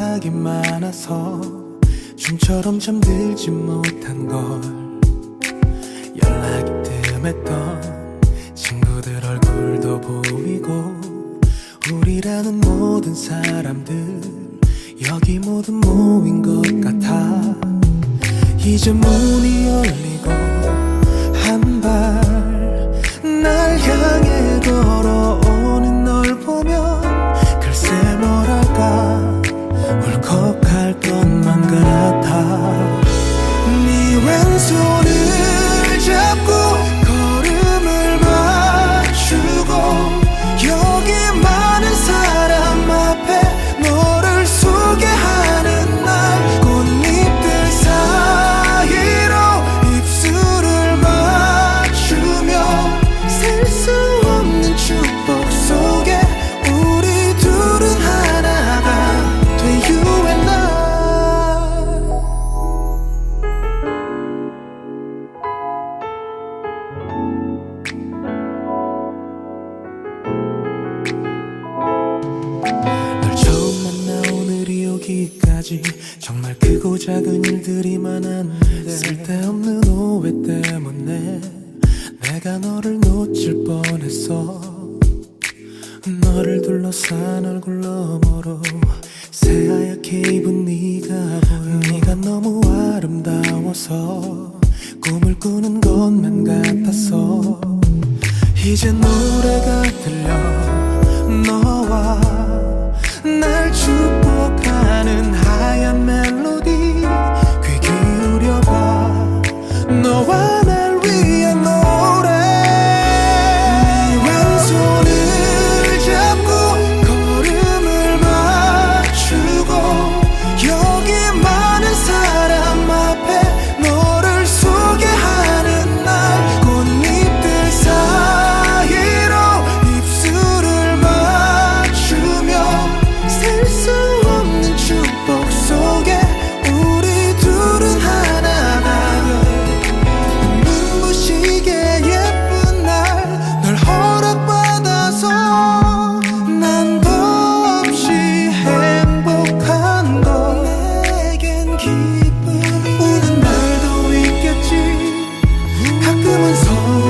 생각이 많아서 춤처럼 잠들지 못한 걸 연락이 뜸했던 친구들 얼굴도 보이고 우리라는 모든 사람들 여기 모두 모인 것 같아. 이제 문이 열리고 한발 여기까지. 정말 크고 작은 일들이 많았는데 쓸데없는 오해 때문에 내가 너를 놓칠 뻔했어. 너를 둘러싼 얼굴 너머로 새하얗게 입은 네가 보여. 네가 너무 아름다워서 꿈을 꾸는 것만 같았어. 이제 노래가 들려 가끔은 서